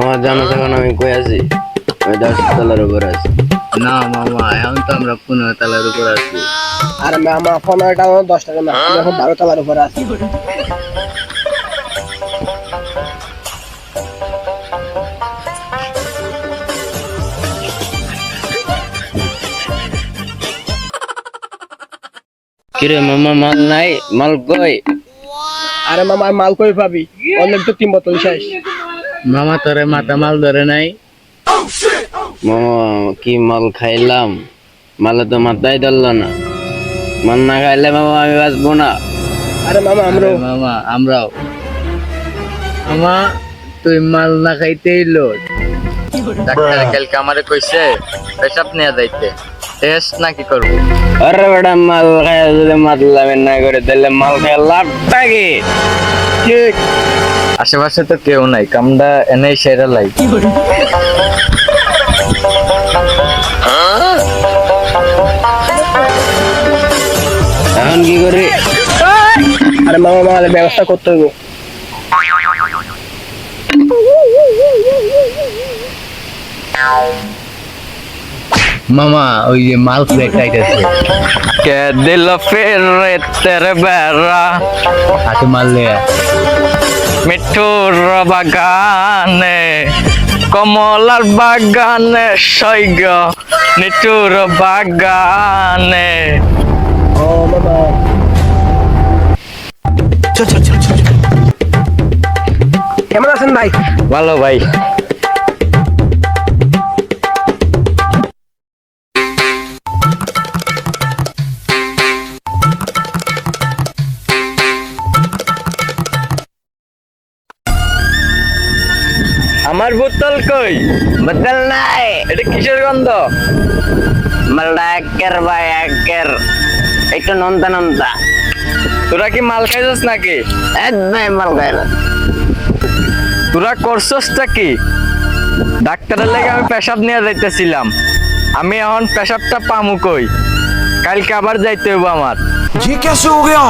মামা জানো যখন আমি কই আছি? আমি দশ তলার উপর আছি। না মামা এখন তো আমরা পনেরো তলার উপর আছি। আর মামা পনেরো টাকা দশ টাকা না এখন বারো তলার উপরে আছি। কিরে মামা মাল নাই? মাল কই? আরে মামা মাল কই পাবি? অনেক তো তিন বোতল শেষ। মামা তোরে মাথা মাল ধরে নাই। মামা কি মাল খাইলাম? মালে তো মাথায় ধরলো না। মাল না খাইলে মামা আমি বাঁচবো না। আরে মামা আমরাও। মামা আমরাও। মামা তুই মাল না খাইতেই লোট ডাক্তার কালকে আমারে কইছে পেশাব নিয়ে যাইতে। টেস্ট নাকি করব? আরে বেটা মাল খাই যদি মাতলামি না করে তাহলে মাল খাই লাভটা কি? ঠিক। আশেপাশে তো কেউ নাই কামটা এনেই সেরা লাই। এখন কি করি? আরে মামা মামালে ব্যবস্থা করতে হবে। মামা ওই যে মাল প্লেট আইতেছে। কে দিল ফির রে তেরে বেড়া? হাতে মারলে মিঠুর বাগানে কমলার বাগানে সৈগ মিঠুর বাগানে। কেমন আছেন ভাই? ভালো ভাই। আমার বোতল কই বোতল নাই এটা কিসের গন্ধ মালটা একের ভাই একের একটু নন্তা নন্তা তোরা কি মাল খাইছিস নাকি একদম মাল খাই না তোরা করছসটা কি ডাক্তারের লেগে আমি পেশাব নিয়ে যাইতেছিলাম আমি এখন পেশাবটা পামু কই কালকে আবার যাইতে হইব আমার ये कैसे हो गया